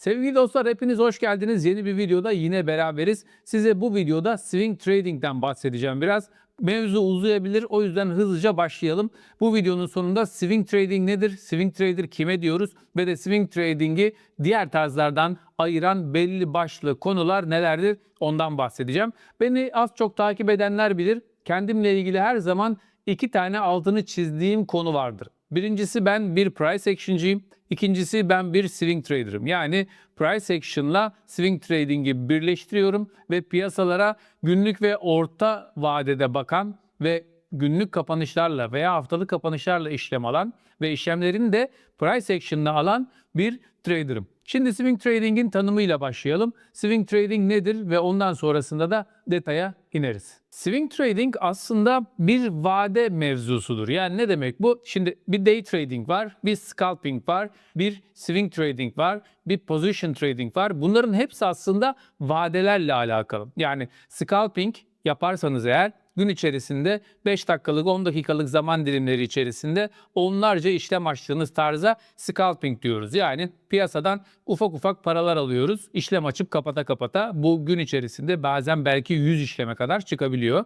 Sevgili dostlar hepiniz hoş geldiniz. Yeni bir videoda yine beraberiz. Size bu videoda swing trading'den bahsedeceğim biraz. Mevzu uzayabilir o yüzden hızlıca başlayalım. Bu videonun sonunda swing trading nedir? Swing trader kime diyoruz? Ve de swing trading'i diğer tarzlardan ayıran belli başlı konular nelerdir? Ondan bahsedeceğim. Beni az çok takip edenler bilir. Kendimle ilgili her zaman iki tane altını çizdiğim konu vardır. Birincisi ben bir price action'cıyım. İkincisi ben bir swing trader'ım. Yani price action'la swing trading'i birleştiriyorum ve piyasalara günlük ve orta vadede bakan ve günlük kapanışlarla veya haftalık kapanışlarla işlem alan ve işlemlerini de price action'la alan bir trader'ım. Şimdi swing trading'in tanımıyla başlayalım. Swing trading nedir ve ondan sonrasında da detaya ineriz. Swing trading aslında bir vade mevzusudur. Yani ne demek bu? Şimdi bir day trading var, bir scalping var, bir swing trading var, bir position trading var. Bunların hepsi aslında vadelerle alakalı. Yani scalping yaparsanız eğer gün içerisinde 5 dakikalık 10 dakikalık zaman dilimleri içerisinde onlarca işlem açtığınız tarza scalping diyoruz. Yani piyasadan ufak ufak paralar alıyoruz. işlem açıp kapata kapata bu gün içerisinde bazen belki 100 işleme kadar çıkabiliyor.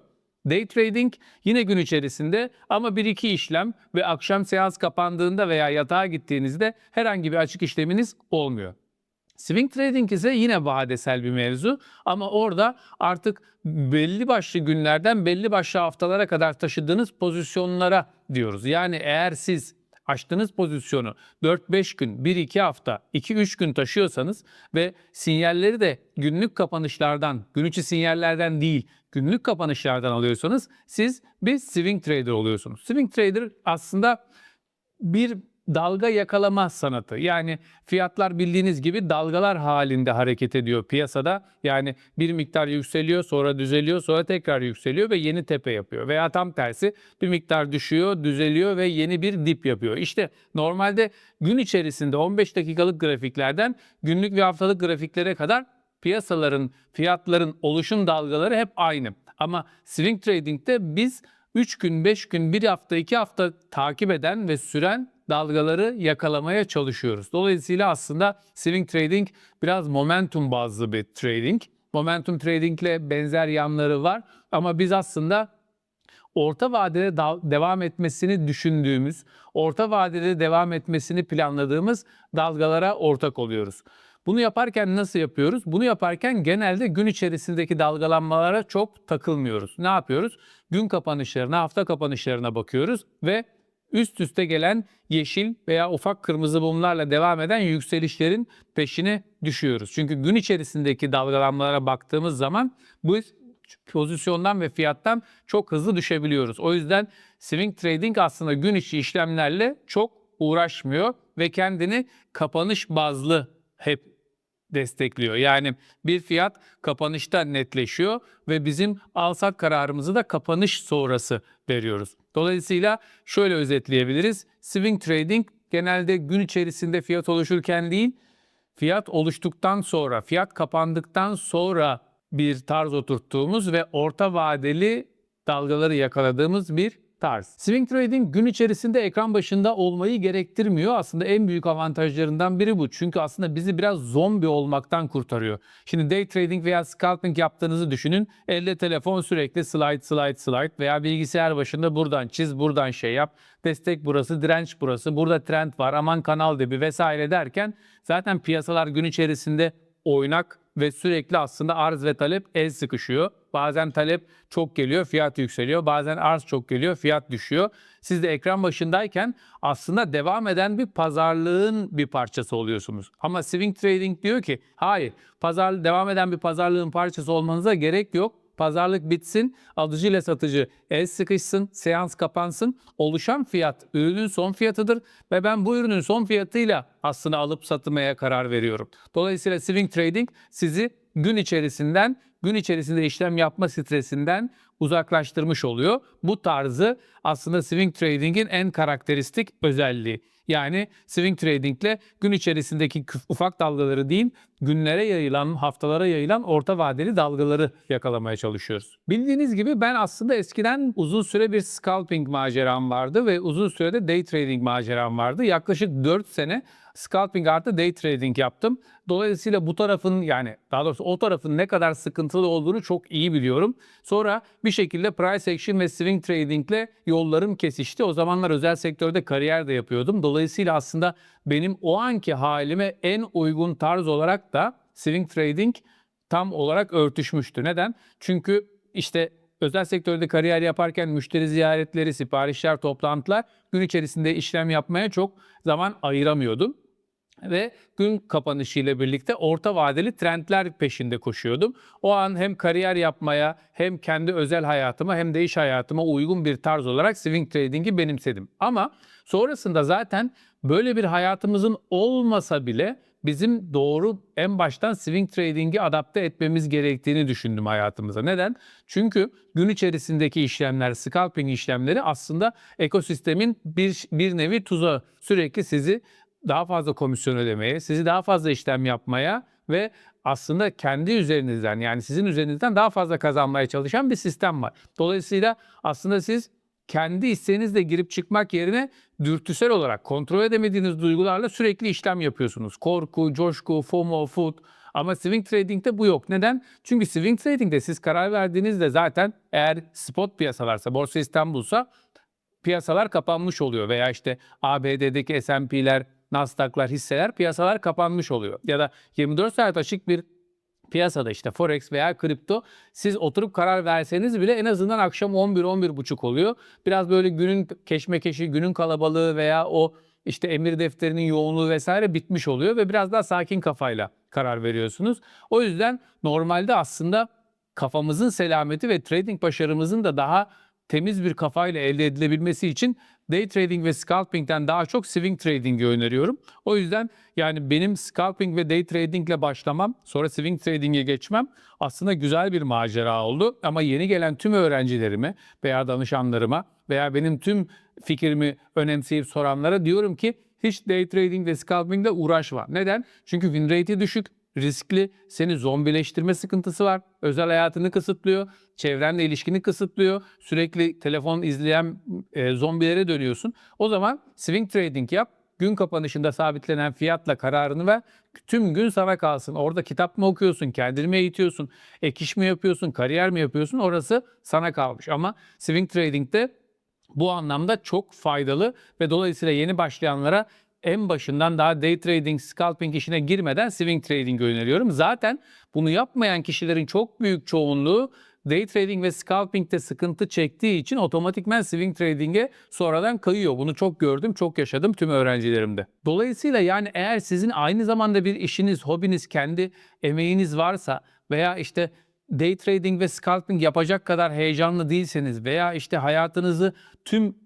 Day trading yine gün içerisinde ama 1-2 işlem ve akşam seans kapandığında veya yatağa gittiğinizde herhangi bir açık işleminiz olmuyor. Swing trading ise yine vadesel bir mevzu ama orada artık belli başlı günlerden belli başlı haftalara kadar taşıdığınız pozisyonlara diyoruz. Yani eğer siz açtığınız pozisyonu 4-5 gün, 1-2 hafta, 2-3 gün taşıyorsanız ve sinyalleri de günlük kapanışlardan, gün içi sinyallerden değil, günlük kapanışlardan alıyorsanız siz bir swing trader oluyorsunuz. Swing trader aslında bir dalga yakalama sanatı. Yani fiyatlar bildiğiniz gibi dalgalar halinde hareket ediyor piyasada. Yani bir miktar yükseliyor, sonra düzeliyor, sonra tekrar yükseliyor ve yeni tepe yapıyor. Veya tam tersi bir miktar düşüyor, düzeliyor ve yeni bir dip yapıyor. İşte normalde gün içerisinde 15 dakikalık grafiklerden günlük ve haftalık grafiklere kadar piyasaların, fiyatların oluşum dalgaları hep aynı. Ama swing trading'de biz 3 gün, 5 gün, 1 hafta, 2 hafta takip eden ve süren dalgaları yakalamaya çalışıyoruz. Dolayısıyla aslında swing trading biraz momentum bazlı bir trading. Momentum trading ile benzer yanları var ama biz aslında orta vadede devam etmesini düşündüğümüz, orta vadede devam etmesini planladığımız dalgalara ortak oluyoruz. Bunu yaparken nasıl yapıyoruz? Bunu yaparken genelde gün içerisindeki dalgalanmalara çok takılmıyoruz. Ne yapıyoruz? Gün kapanışlarına, hafta kapanışlarına bakıyoruz ve üst üste gelen yeşil veya ufak kırmızı mumlarla devam eden yükselişlerin peşine düşüyoruz. Çünkü gün içerisindeki dalgalanmalara baktığımız zaman bu pozisyondan ve fiyattan çok hızlı düşebiliyoruz. O yüzden swing trading aslında gün içi işlemlerle çok uğraşmıyor ve kendini kapanış bazlı hep destekliyor. Yani bir fiyat kapanışta netleşiyor ve bizim alsat kararımızı da kapanış sonrası veriyoruz. Dolayısıyla şöyle özetleyebiliriz. Swing trading genelde gün içerisinde fiyat oluşurken değil, fiyat oluştuktan sonra, fiyat kapandıktan sonra bir tarz oturttuğumuz ve orta vadeli dalgaları yakaladığımız bir tarz. Swing trading gün içerisinde ekran başında olmayı gerektirmiyor. Aslında en büyük avantajlarından biri bu. Çünkü aslında bizi biraz zombi olmaktan kurtarıyor. Şimdi day trading veya scalping yaptığınızı düşünün. Elde telefon sürekli slide slide slide veya bilgisayar başında buradan çiz, buradan şey yap. Destek burası, direnç burası, burada trend var, aman kanal dibi vesaire derken zaten piyasalar gün içerisinde oynak ve sürekli aslında arz ve talep el sıkışıyor. Bazen talep çok geliyor, fiyat yükseliyor. Bazen arz çok geliyor, fiyat düşüyor. Siz de ekran başındayken aslında devam eden bir pazarlığın bir parçası oluyorsunuz. Ama swing trading diyor ki hayır, pazar devam eden bir pazarlığın parçası olmanıza gerek yok pazarlık bitsin, alıcı ile satıcı el sıkışsın, seans kapansın. Oluşan fiyat ürünün son fiyatıdır ve ben bu ürünün son fiyatıyla aslında alıp satmaya karar veriyorum. Dolayısıyla swing trading sizi gün içerisinden, gün içerisinde işlem yapma stresinden uzaklaştırmış oluyor. Bu tarzı aslında swing trading'in en karakteristik özelliği. Yani swing tradingle gün içerisindeki ufak dalgaları değil, günlere yayılan, haftalara yayılan orta vadeli dalgaları yakalamaya çalışıyoruz. Bildiğiniz gibi ben aslında eskiden uzun süre bir scalping maceram vardı ve uzun sürede day trading maceram vardı. Yaklaşık 4 sene scalping artı day trading yaptım. Dolayısıyla bu tarafın yani daha doğrusu o tarafın ne kadar sıkıntılı olduğunu çok iyi biliyorum. Sonra bir şekilde price action ve swing tradingle yollarım kesişti. O zamanlar özel sektörde kariyer de yapıyordum. Dolayısıyla aslında benim o anki halime en uygun tarz olarak da swing trading tam olarak örtüşmüştü. Neden? Çünkü işte özel sektörde kariyer yaparken müşteri ziyaretleri, siparişler, toplantılar gün içerisinde işlem yapmaya çok zaman ayıramıyordum. Ve gün kapanışı ile birlikte orta vadeli trendler peşinde koşuyordum. O an hem kariyer yapmaya hem kendi özel hayatıma hem de iş hayatıma uygun bir tarz olarak swing trading'i benimsedim. Ama sonrasında zaten böyle bir hayatımızın olmasa bile bizim doğru en baştan swing trading'i adapte etmemiz gerektiğini düşündüm hayatımıza. Neden? Çünkü gün içerisindeki işlemler, scalping işlemleri aslında ekosistemin bir, bir nevi tuzağı. Sürekli sizi daha fazla komisyon ödemeye, sizi daha fazla işlem yapmaya ve aslında kendi üzerinizden yani sizin üzerinizden daha fazla kazanmaya çalışan bir sistem var. Dolayısıyla aslında siz kendi isteğinizle girip çıkmak yerine dürtüsel olarak kontrol edemediğiniz duygularla sürekli işlem yapıyorsunuz. Korku, coşku, FOMO, FUD. Ama swing trading'de bu yok. Neden? Çünkü swing trading'de siz karar verdiğinizde zaten eğer spot piyasalarsa, Borsa İstanbul'sa piyasalar kapanmış oluyor veya işte ABD'deki S&P'ler, Nasdaq'lar, hisseler piyasalar kapanmış oluyor. Ya da 24 saat açık bir piyasada işte forex veya kripto siz oturup karar verseniz bile en azından akşam 11-11.30 oluyor. Biraz böyle günün keşmekeşi, günün kalabalığı veya o işte emir defterinin yoğunluğu vesaire bitmiş oluyor ve biraz daha sakin kafayla karar veriyorsunuz. O yüzden normalde aslında kafamızın selameti ve trading başarımızın da daha temiz bir kafayla elde edilebilmesi için day trading ve scalping'den daha çok swing trading'i öneriyorum. O yüzden yani benim scalping ve day trading ile başlamam, sonra swing trading'e geçmem aslında güzel bir macera oldu. Ama yeni gelen tüm öğrencilerime veya danışanlarıma veya benim tüm fikrimi önemseyip soranlara diyorum ki hiç day trading ve scalping ile uğraşma. Neden? Çünkü win rate'i düşük, riskli, seni zombileştirme sıkıntısı var. Özel hayatını kısıtlıyor, çevrenle ilişkini kısıtlıyor. Sürekli telefon izleyen e, zombilere dönüyorsun. O zaman swing trading yap. Gün kapanışında sabitlenen fiyatla kararını ver. Tüm gün sana kalsın. Orada kitap mı okuyorsun, kendini mi eğitiyorsun, ek iş mi yapıyorsun, kariyer mi yapıyorsun orası sana kalmış. Ama swing trading'de bu anlamda çok faydalı ve dolayısıyla yeni başlayanlara en başından daha day trading, scalping işine girmeden swing trading öneriyorum. Zaten bunu yapmayan kişilerin çok büyük çoğunluğu day trading ve scalping'de sıkıntı çektiği için otomatikmen swing trading'e sonradan kayıyor. Bunu çok gördüm, çok yaşadım tüm öğrencilerimde. Dolayısıyla yani eğer sizin aynı zamanda bir işiniz, hobiniz, kendi emeğiniz varsa veya işte day trading ve scalping yapacak kadar heyecanlı değilseniz veya işte hayatınızı tüm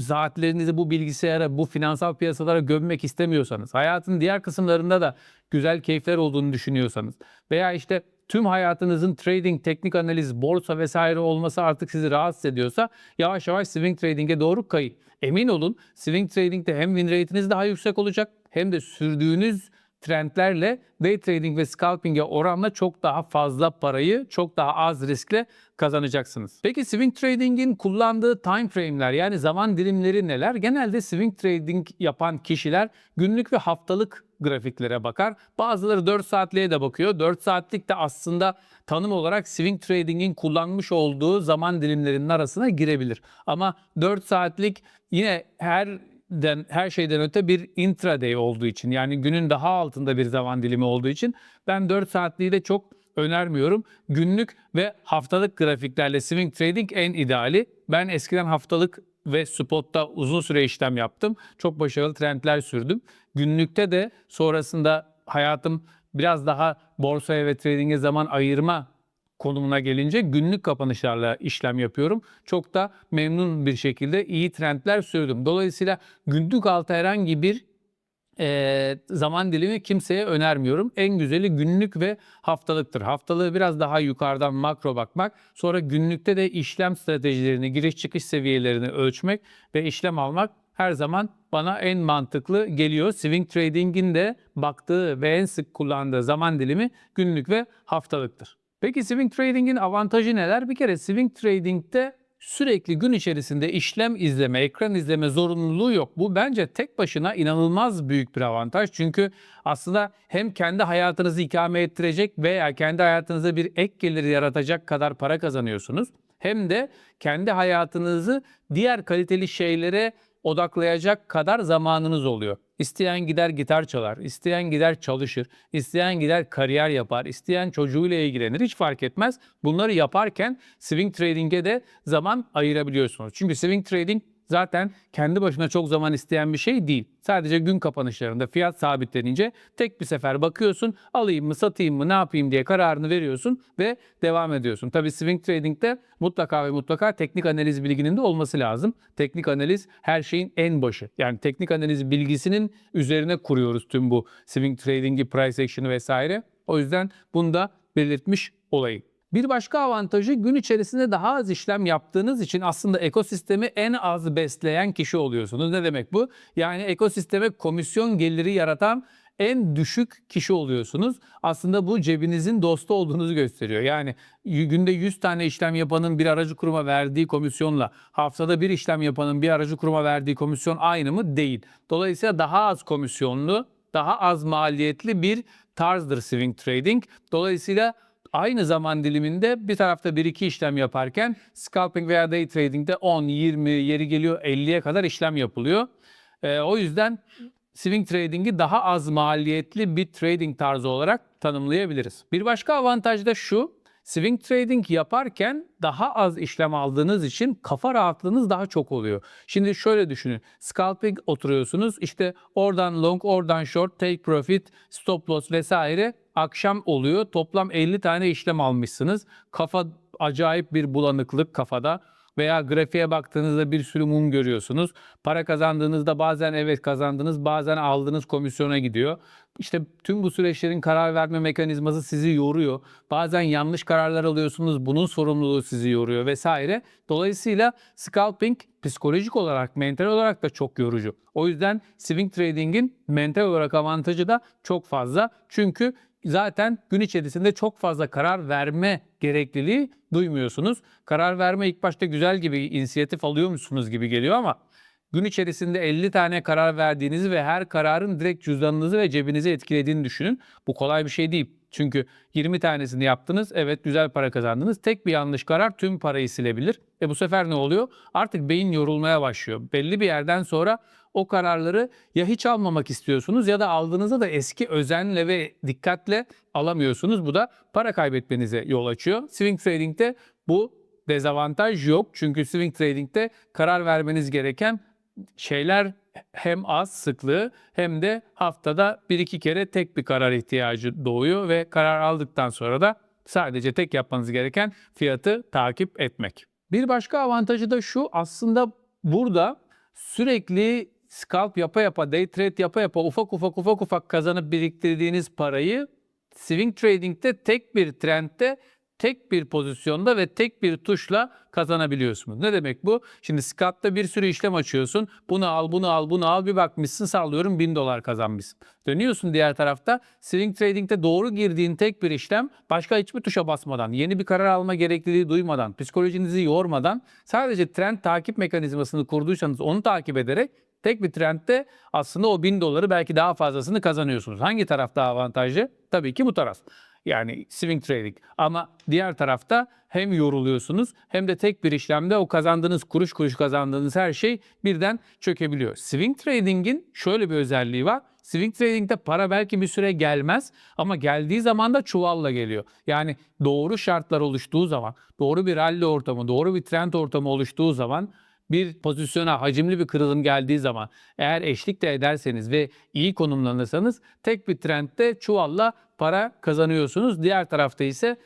saatlerinizi bu bilgisayara, bu finansal piyasalara gömmek istemiyorsanız, hayatın diğer kısımlarında da güzel keyifler olduğunu düşünüyorsanız veya işte tüm hayatınızın trading, teknik analiz, borsa vesaire olması artık sizi rahatsız ediyorsa yavaş yavaş swing trading'e doğru kayın. Emin olun swing trading'de hem win rate'iniz daha yüksek olacak hem de sürdüğünüz trendlerle day trading ve scalping'e oranla çok daha fazla parayı çok daha az riskle kazanacaksınız. Peki swing trading'in kullandığı time frame'ler yani zaman dilimleri neler? Genelde swing trading yapan kişiler günlük ve haftalık grafiklere bakar. Bazıları 4 saatliğe de bakıyor. 4 saatlik de aslında tanım olarak swing trading'in kullanmış olduğu zaman dilimlerinin arasına girebilir. Ama 4 saatlik yine her den, her şeyden öte bir intraday olduğu için yani günün daha altında bir zaman dilimi olduğu için ben 4 saatliği de çok önermiyorum. Günlük ve haftalık grafiklerle swing trading en ideali. Ben eskiden haftalık ve spotta uzun süre işlem yaptım. Çok başarılı trendler sürdüm. Günlükte de sonrasında hayatım biraz daha borsaya ve trading'e zaman ayırma konumuna gelince günlük kapanışlarla işlem yapıyorum. Çok da memnun bir şekilde iyi trendler sürdüm. Dolayısıyla günlük altı herhangi bir e, zaman dilimi kimseye önermiyorum. En güzeli günlük ve haftalıktır. Haftalığı biraz daha yukarıdan makro bakmak, sonra günlükte de işlem stratejilerini, giriş çıkış seviyelerini ölçmek ve işlem almak her zaman bana en mantıklı geliyor. Swing trading'in de baktığı ve en sık kullandığı zaman dilimi günlük ve haftalıktır. Peki swing trading'in avantajı neler? Bir kere swing trading'de sürekli gün içerisinde işlem izleme, ekran izleme zorunluluğu yok. Bu bence tek başına inanılmaz büyük bir avantaj. Çünkü aslında hem kendi hayatınızı ikame ettirecek veya kendi hayatınıza bir ek gelir yaratacak kadar para kazanıyorsunuz. Hem de kendi hayatınızı diğer kaliteli şeylere odaklayacak kadar zamanınız oluyor. İsteyen gider gitar çalar, isteyen gider çalışır, isteyen gider kariyer yapar, isteyen çocuğuyla ilgilenir hiç fark etmez. Bunları yaparken swing trading'e de zaman ayırabiliyorsunuz. Çünkü swing trading zaten kendi başına çok zaman isteyen bir şey değil. Sadece gün kapanışlarında fiyat sabitlenince tek bir sefer bakıyorsun, alayım mı, satayım mı, ne yapayım diye kararını veriyorsun ve devam ediyorsun. Tabii swing trading'de mutlaka ve mutlaka teknik analiz bilginin de olması lazım. Teknik analiz her şeyin en başı. Yani teknik analiz bilgisinin üzerine kuruyoruz tüm bu swing trading'i, price action'ı vesaire. O yüzden bunu da belirtmiş olayım. Bir başka avantajı gün içerisinde daha az işlem yaptığınız için aslında ekosistemi en az besleyen kişi oluyorsunuz. Ne demek bu? Yani ekosisteme komisyon geliri yaratan en düşük kişi oluyorsunuz. Aslında bu cebinizin dostu olduğunuzu gösteriyor. Yani günde 100 tane işlem yapanın bir aracı kuruma verdiği komisyonla haftada bir işlem yapanın bir aracı kuruma verdiği komisyon aynı mı? Değil. Dolayısıyla daha az komisyonlu, daha az maliyetli bir tarzdır swing trading. Dolayısıyla aynı zaman diliminde bir tarafta 1-2 işlem yaparken scalping veya day trading'de 10, 20, yeri geliyor 50'ye kadar işlem yapılıyor. Ee, o yüzden swing trading'i daha az maliyetli bir trading tarzı olarak tanımlayabiliriz. Bir başka avantaj da şu. Swing trading yaparken daha az işlem aldığınız için kafa rahatlığınız daha çok oluyor. Şimdi şöyle düşünün. Scalping oturuyorsunuz. işte oradan long, oradan short, take profit, stop loss vesaire akşam oluyor. Toplam 50 tane işlem almışsınız. Kafa acayip bir bulanıklık kafada veya grafiğe baktığınızda bir sürü mum görüyorsunuz. Para kazandığınızda bazen evet kazandınız, bazen aldığınız komisyona gidiyor. İşte tüm bu süreçlerin karar verme mekanizması sizi yoruyor. Bazen yanlış kararlar alıyorsunuz, bunun sorumluluğu sizi yoruyor vesaire. Dolayısıyla scalping psikolojik olarak, mental olarak da çok yorucu. O yüzden swing trading'in mental olarak avantajı da çok fazla. Çünkü zaten gün içerisinde çok fazla karar verme gerekliliği duymuyorsunuz. Karar verme ilk başta güzel gibi, inisiyatif alıyormuşsunuz gibi geliyor ama gün içerisinde 50 tane karar verdiğinizi ve her kararın direkt cüzdanınızı ve cebinizi etkilediğini düşünün. Bu kolay bir şey değil. Çünkü 20 tanesini yaptınız, evet güzel para kazandınız. Tek bir yanlış karar tüm parayı silebilir. E bu sefer ne oluyor? Artık beyin yorulmaya başlıyor. Belli bir yerden sonra o kararları ya hiç almamak istiyorsunuz ya da aldığınızda da eski özenle ve dikkatle alamıyorsunuz. Bu da para kaybetmenize yol açıyor. Swing trading'de bu dezavantaj yok. Çünkü swing trading'de karar vermeniz gereken şeyler hem az sıklığı hem de haftada bir iki kere tek bir karar ihtiyacı doğuyor ve karar aldıktan sonra da sadece tek yapmanız gereken fiyatı takip etmek. Bir başka avantajı da şu aslında burada sürekli scalp yapa yapa, day trade yapa yapa ufak ufak ufak ufak kazanıp biriktirdiğiniz parayı swing trading'de tek bir trendte tek bir pozisyonda ve tek bir tuşla kazanabiliyorsunuz. Ne demek bu? Şimdi scalp'ta bir sürü işlem açıyorsun. Bunu al, bunu al, bunu al. Bir bakmışsın sallıyorum 1000 dolar kazanmışsın. Dönüyorsun diğer tarafta. Swing trading'de doğru girdiğin tek bir işlem başka hiçbir tuşa basmadan, yeni bir karar alma gerekliliği duymadan, psikolojinizi yormadan sadece trend takip mekanizmasını kurduysanız onu takip ederek Tek bir trendte aslında o 1000 doları belki daha fazlasını kazanıyorsunuz. Hangi taraf daha avantajlı? Tabii ki bu taraf. Yani swing trading. Ama diğer tarafta hem yoruluyorsunuz hem de tek bir işlemde o kazandığınız kuruş kuruş kazandığınız her şey birden çökebiliyor. Swing trading'in şöyle bir özelliği var. Swing trading'de para belki bir süre gelmez ama geldiği zaman da çuvalla geliyor. Yani doğru şartlar oluştuğu zaman, doğru bir rally ortamı, doğru bir trend ortamı oluştuğu zaman bir pozisyona hacimli bir kırılım geldiği zaman eğer eşlik de ederseniz ve iyi konumlanırsanız tek bir trendde çuvalla para kazanıyorsunuz. Diğer tarafta ise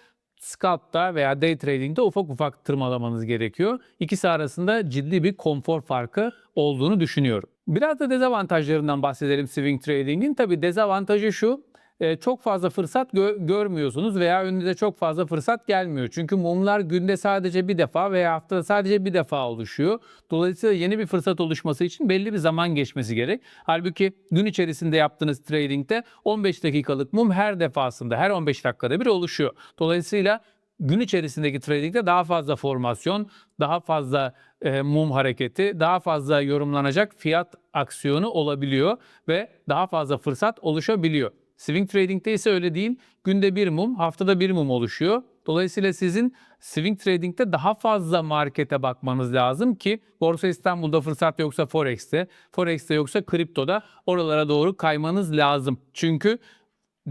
scalp'ta veya day trading'de ufak ufak tırmalamanız gerekiyor. İkisi arasında ciddi bir konfor farkı olduğunu düşünüyorum. Biraz da dezavantajlarından bahsedelim swing trading'in. Tabii dezavantajı şu, e, çok fazla fırsat gö- görmüyorsunuz veya önünüze çok fazla fırsat gelmiyor. Çünkü mumlar günde sadece bir defa veya haftada sadece bir defa oluşuyor. Dolayısıyla yeni bir fırsat oluşması için belli bir zaman geçmesi gerek. Halbuki gün içerisinde yaptığınız tradingde 15 dakikalık mum her defasında, her 15 dakikada bir oluşuyor. Dolayısıyla gün içerisindeki tradingde daha fazla formasyon, daha fazla e, mum hareketi, daha fazla yorumlanacak fiyat aksiyonu olabiliyor ve daha fazla fırsat oluşabiliyor. Swing trading'de ise öyle değil. Günde bir mum, haftada bir mum oluşuyor. Dolayısıyla sizin swing trading'de daha fazla markete bakmanız lazım ki Borsa İstanbul'da fırsat yoksa Forex'te, Forex'te yoksa kriptoda oralara doğru kaymanız lazım. Çünkü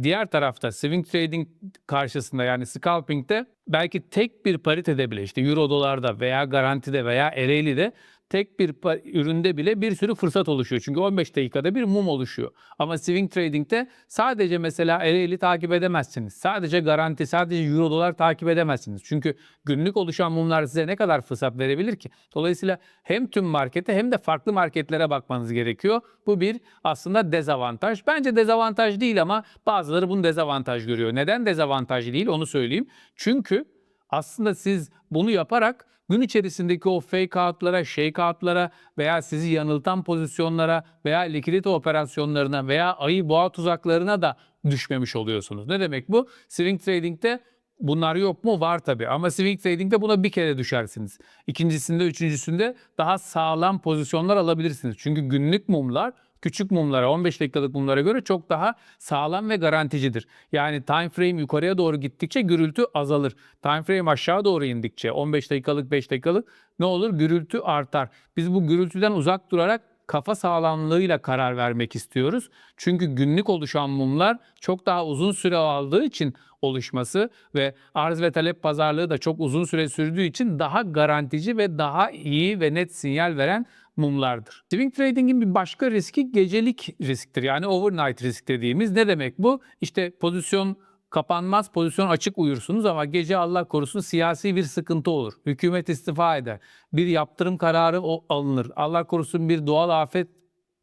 diğer tarafta swing trading karşısında yani scalping'de belki tek bir paritede bile işte euro dolarda veya garantide veya Ereğli'de tek bir üründe bile bir sürü fırsat oluşuyor. Çünkü 15 dakikada bir mum oluşuyor. Ama swing trading'de sadece mesela Ereğli takip edemezsiniz. Sadece garanti, sadece euro dolar takip edemezsiniz. Çünkü günlük oluşan mumlar size ne kadar fırsat verebilir ki? Dolayısıyla hem tüm markete hem de farklı marketlere bakmanız gerekiyor. Bu bir aslında dezavantaj. Bence dezavantaj değil ama bazıları bunu dezavantaj görüyor. Neden dezavantaj değil onu söyleyeyim. Çünkü aslında siz bunu yaparak gün içerisindeki o fake out'lara, shake out'lara veya sizi yanıltan pozisyonlara veya likidite operasyonlarına veya ayı boğa tuzaklarına da düşmemiş oluyorsunuz. Ne demek bu? Swing trading'de bunlar yok mu? Var tabii ama swing trading'de buna bir kere düşersiniz. İkincisinde, üçüncüsünde daha sağlam pozisyonlar alabilirsiniz. Çünkü günlük mumlar küçük mumlara, 15 dakikalık mumlara göre çok daha sağlam ve garanticidir. Yani time frame yukarıya doğru gittikçe gürültü azalır. Time frame aşağı doğru indikçe 15 dakikalık, 5 dakikalık ne olur? Gürültü artar. Biz bu gürültüden uzak durarak kafa sağlamlığıyla karar vermek istiyoruz. Çünkü günlük oluşan mumlar çok daha uzun süre aldığı için oluşması ve arz ve talep pazarlığı da çok uzun süre sürdüğü için daha garantici ve daha iyi ve net sinyal veren mumlardır. Swing trading'in bir başka riski gecelik risktir. Yani overnight risk dediğimiz ne demek bu? İşte pozisyon kapanmaz, pozisyon açık uyursunuz ama gece Allah korusun siyasi bir sıkıntı olur. Hükümet istifa eder. Bir yaptırım kararı o- alınır. Allah korusun bir doğal afet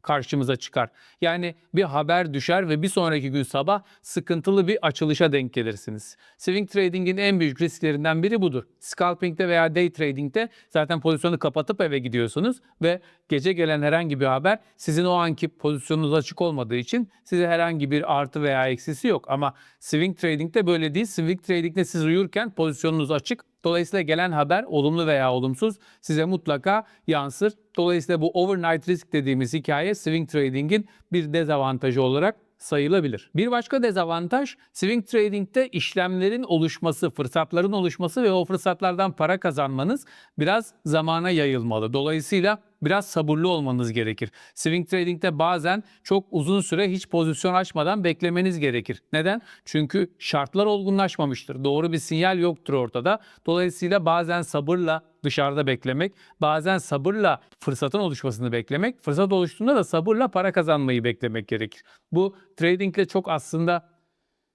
karşımıza çıkar. Yani bir haber düşer ve bir sonraki gün sabah sıkıntılı bir açılışa denk gelirsiniz. Swing trading'in en büyük risklerinden biri budur. Scalping'de veya day trading'de zaten pozisyonu kapatıp eve gidiyorsunuz ve gece gelen herhangi bir haber sizin o anki pozisyonunuz açık olmadığı için size herhangi bir artı veya eksisi yok. Ama swing trading'de böyle değil. Swing trading'de siz uyurken pozisyonunuz açık. Dolayısıyla gelen haber olumlu veya olumsuz size mutlaka yansır. Dolayısıyla bu overnight risk dediğimiz hikaye swing trading'in bir dezavantajı olarak sayılabilir. Bir başka dezavantaj swing trading'de işlemlerin oluşması, fırsatların oluşması ve o fırsatlardan para kazanmanız biraz zamana yayılmalı. Dolayısıyla biraz sabırlı olmanız gerekir. Swing trading'de bazen çok uzun süre hiç pozisyon açmadan beklemeniz gerekir. Neden? Çünkü şartlar olgunlaşmamıştır. Doğru bir sinyal yoktur ortada. Dolayısıyla bazen sabırla dışarıda beklemek, bazen sabırla fırsatın oluşmasını beklemek, fırsat oluştuğunda da sabırla para kazanmayı beklemek gerekir. Bu tradingle çok aslında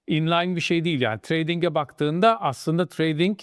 inline bir şey değil yani. Trading'e baktığında aslında trading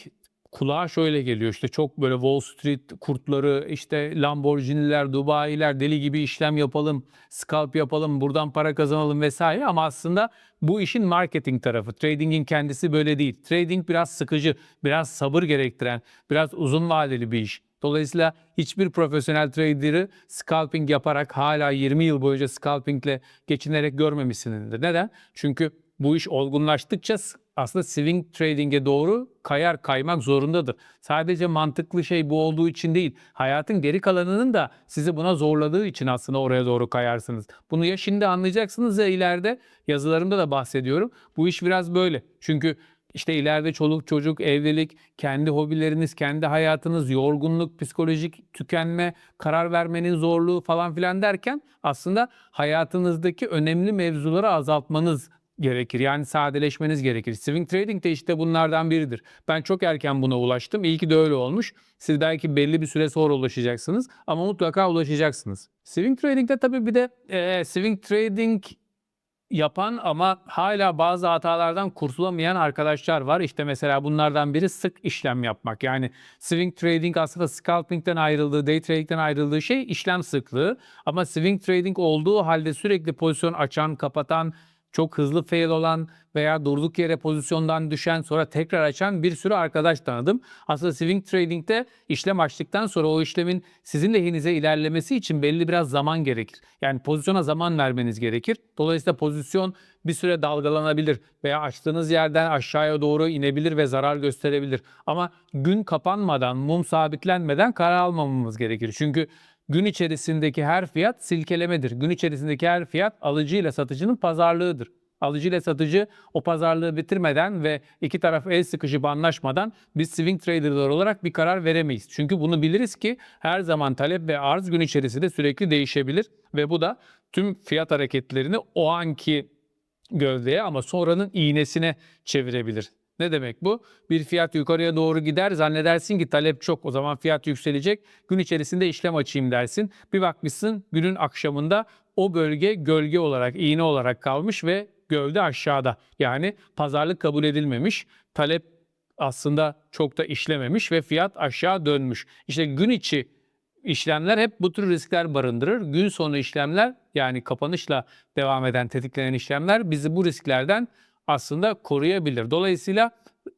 kulağa şöyle geliyor işte çok böyle Wall Street kurtları işte Lamborghini'ler, Dubai'ler deli gibi işlem yapalım, scalp yapalım, buradan para kazanalım vesaire ama aslında bu işin marketing tarafı. Trading'in kendisi böyle değil. Trading biraz sıkıcı, biraz sabır gerektiren, biraz uzun vadeli bir iş. Dolayısıyla hiçbir profesyonel trader'ı scalping yaparak hala 20 yıl boyunca scalpingle geçinerek görmemişsinizdir. Neden? Çünkü bu iş olgunlaştıkça aslında swing trading'e doğru kayar kaymak zorundadır. Sadece mantıklı şey bu olduğu için değil. Hayatın geri kalanının da sizi buna zorladığı için aslında oraya doğru kayarsınız. Bunu ya şimdi anlayacaksınız ya ileride yazılarımda da bahsediyorum. Bu iş biraz böyle. Çünkü işte ileride çoluk çocuk, evlilik, kendi hobileriniz, kendi hayatınız, yorgunluk, psikolojik tükenme, karar vermenin zorluğu falan filan derken aslında hayatınızdaki önemli mevzuları azaltmanız gerekir. Yani sadeleşmeniz gerekir. Swing trading de işte bunlardan biridir. Ben çok erken buna ulaştım. İyi ki de öyle olmuş. Siz belki belli bir süre sonra ulaşacaksınız ama mutlaka ulaşacaksınız. Swing trading'de tabii bir de e, swing trading yapan ama hala bazı hatalardan kurtulamayan arkadaşlar var. İşte mesela bunlardan biri sık işlem yapmak. Yani swing trading aslında scalping'den ayrıldığı, day trading'den ayrıldığı şey işlem sıklığı. Ama swing trading olduğu halde sürekli pozisyon açan, kapatan, çok hızlı fail olan veya durduk yere pozisyondan düşen sonra tekrar açan bir sürü arkadaş tanıdım. Aslında swing trading'de işlem açtıktan sonra o işlemin sizin lehinize ilerlemesi için belli biraz zaman gerekir. Yani pozisyona zaman vermeniz gerekir. Dolayısıyla pozisyon bir süre dalgalanabilir veya açtığınız yerden aşağıya doğru inebilir ve zarar gösterebilir. Ama gün kapanmadan, mum sabitlenmeden karar almamamız gerekir. Çünkü gün içerisindeki her fiyat silkelemedir. Gün içerisindeki her fiyat alıcı ile satıcının pazarlığıdır. Alıcı ile satıcı o pazarlığı bitirmeden ve iki taraf el sıkışıp anlaşmadan biz swing traderlar olarak bir karar veremeyiz. Çünkü bunu biliriz ki her zaman talep ve arz gün içerisinde sürekli değişebilir ve bu da tüm fiyat hareketlerini o anki gövdeye ama sonranın iğnesine çevirebilir. Ne demek bu? Bir fiyat yukarıya doğru gider zannedersin ki talep çok o zaman fiyat yükselecek. Gün içerisinde işlem açayım dersin. Bir bakmışsın günün akşamında o bölge gölge olarak iğne olarak kalmış ve gövde aşağıda. Yani pazarlık kabul edilmemiş. Talep aslında çok da işlememiş ve fiyat aşağı dönmüş. İşte gün içi işlemler hep bu tür riskler barındırır. Gün sonu işlemler yani kapanışla devam eden tetiklenen işlemler bizi bu risklerden aslında koruyabilir. Dolayısıyla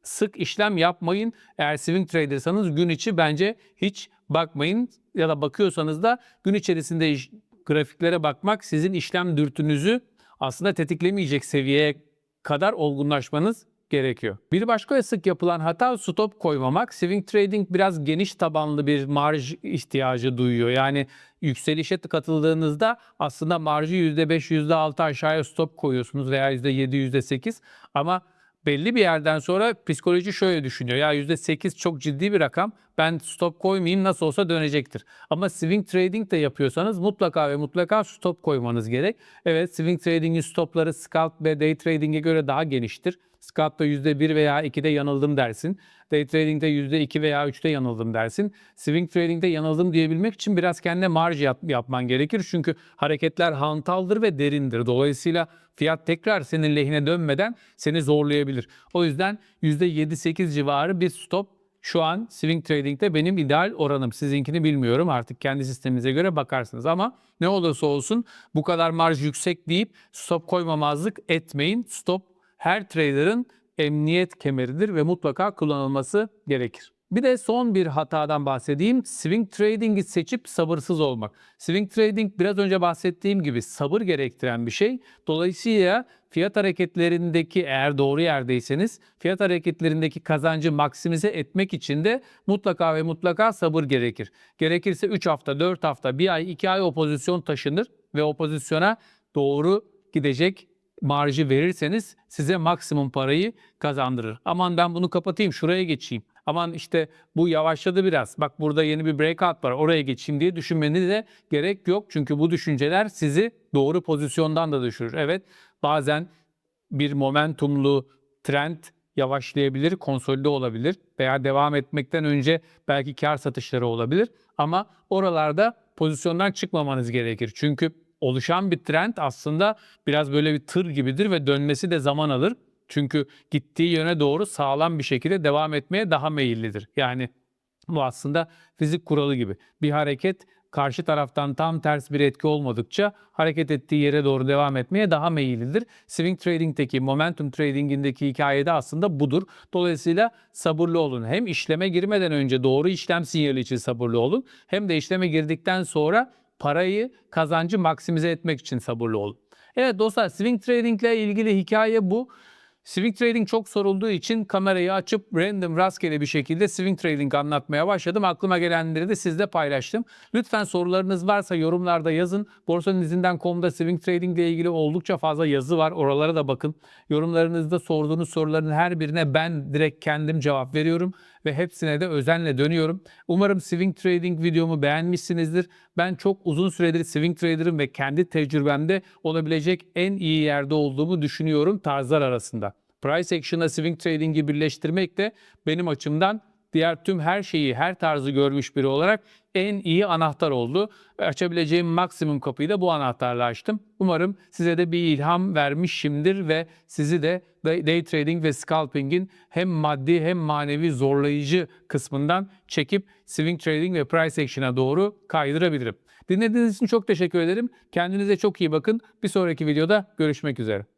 sık işlem yapmayın. Eğer swing tradersanız gün içi bence hiç bakmayın ya da bakıyorsanız da gün içerisinde iş- grafiklere bakmak sizin işlem dürtünüzü aslında tetiklemeyecek seviyeye kadar olgunlaşmanız gerekiyor. Bir başka sık yapılan hata stop koymamak. Swing trading biraz geniş tabanlı bir marj ihtiyacı duyuyor. Yani yükselişe katıldığınızda aslında marjı %5, %6 aşağıya stop koyuyorsunuz veya %7, %8 ama belli bir yerden sonra psikoloji şöyle düşünüyor. Ya %8 çok ciddi bir rakam. Ben stop koymayayım nasıl olsa dönecektir. Ama swing trading de yapıyorsanız mutlaka ve mutlaka stop koymanız gerek. Evet swing trading'in stopları scalp ve day trading'e göre daha geniştir. Scalp'ta %1 veya 2'de yanıldım dersin. Day trading'de %2 veya 3'te yanıldım dersin. Swing trading'de yanıldım diyebilmek için biraz kendine marj yap- yapman gerekir. Çünkü hareketler hantaldır ve derindir. Dolayısıyla fiyat tekrar senin lehine dönmeden seni zorlayabilir. O yüzden %7-8 civarı bir stop şu an swing trading'de benim ideal oranım. Sizinkini bilmiyorum artık kendi sisteminize göre bakarsınız ama ne olursa olsun bu kadar marj yüksek deyip stop koymamazlık etmeyin. Stop her trader'ın emniyet kemeridir ve mutlaka kullanılması gerekir. Bir de son bir hatadan bahsedeyim. Swing trading'i seçip sabırsız olmak. Swing trading biraz önce bahsettiğim gibi sabır gerektiren bir şey. Dolayısıyla fiyat hareketlerindeki eğer doğru yerdeyseniz fiyat hareketlerindeki kazancı maksimize etmek için de mutlaka ve mutlaka sabır gerekir. Gerekirse 3 hafta, 4 hafta, 1 ay, 2 ay o pozisyon taşınır ve o pozisyona doğru gidecek marjı verirseniz size maksimum parayı kazandırır. Aman ben bunu kapatayım, şuraya geçeyim. Aman işte bu yavaşladı biraz. Bak burada yeni bir breakout var. Oraya geçeyim diye düşünmenize de gerek yok. Çünkü bu düşünceler sizi doğru pozisyondan da düşürür. Evet, bazen bir momentumlu trend yavaşlayabilir, konsolide olabilir veya devam etmekten önce belki kar satışları olabilir. Ama oralarda pozisyondan çıkmamanız gerekir. Çünkü oluşan bir trend aslında biraz böyle bir tır gibidir ve dönmesi de zaman alır. Çünkü gittiği yöne doğru sağlam bir şekilde devam etmeye daha meyillidir. Yani bu aslında fizik kuralı gibi. Bir hareket karşı taraftan tam ters bir etki olmadıkça hareket ettiği yere doğru devam etmeye daha meyillidir. Swing trading'teki, momentum trading'indeki hikayede aslında budur. Dolayısıyla sabırlı olun. Hem işleme girmeden önce doğru işlem sinyali için sabırlı olun. Hem de işleme girdikten sonra parayı, kazancı maksimize etmek için sabırlı olun. Evet dostlar swing trading ile ilgili hikaye bu. Swing trading çok sorulduğu için kamerayı açıp random rastgele bir şekilde swing trading anlatmaya başladım. Aklıma gelenleri de sizle paylaştım. Lütfen sorularınız varsa yorumlarda yazın. Borsanın swing trading ile ilgili oldukça fazla yazı var. Oralara da bakın. Yorumlarınızda sorduğunuz soruların her birine ben direkt kendim cevap veriyorum ve hepsine de özenle dönüyorum. Umarım swing trading videomu beğenmişsinizdir. Ben çok uzun süredir swing trader'ım ve kendi tecrübemde olabilecek en iyi yerde olduğumu düşünüyorum tarzlar arasında. Price action'la swing trading'i birleştirmek de benim açımdan diğer tüm her şeyi, her tarzı görmüş biri olarak en iyi anahtar oldu. Açabileceğim maksimum kapıyı da bu anahtarla açtım. Umarım size de bir ilham vermişimdir ve sizi de day trading ve scalping'in hem maddi hem manevi zorlayıcı kısmından çekip swing trading ve price action'a doğru kaydırabilirim. Dinlediğiniz için çok teşekkür ederim. Kendinize çok iyi bakın. Bir sonraki videoda görüşmek üzere.